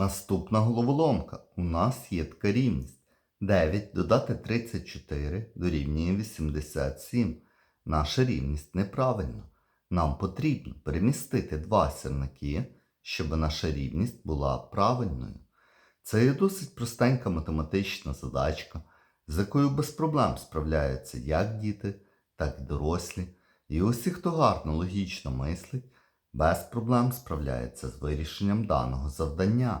Наступна головоломка. У нас є така рівність. 9 додати 34 дорівнює 87. Наша рівність неправильна. Нам потрібно перемістити два сірники, щоб наша рівність була правильною. Це є досить простенька математична задачка, з якою без проблем справляються як діти, так і дорослі. І усі, хто гарно логічно мислить, без проблем справляється з вирішенням даного завдання.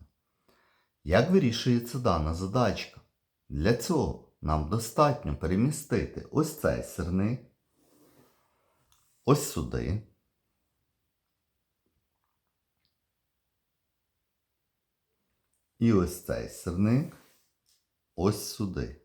Як вирішується дана задачка? Для цього нам достатньо перемістити ось цей сирник, ось сюди. І ось цей сирник ось сюди.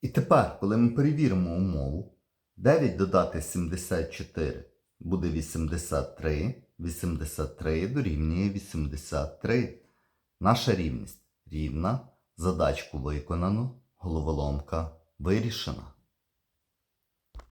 І тепер, коли ми перевіримо умову, 9 додати 74 буде 83, 83 дорівнює 83. Наша рівність рівна, задачку виконано, головоломка вирішена.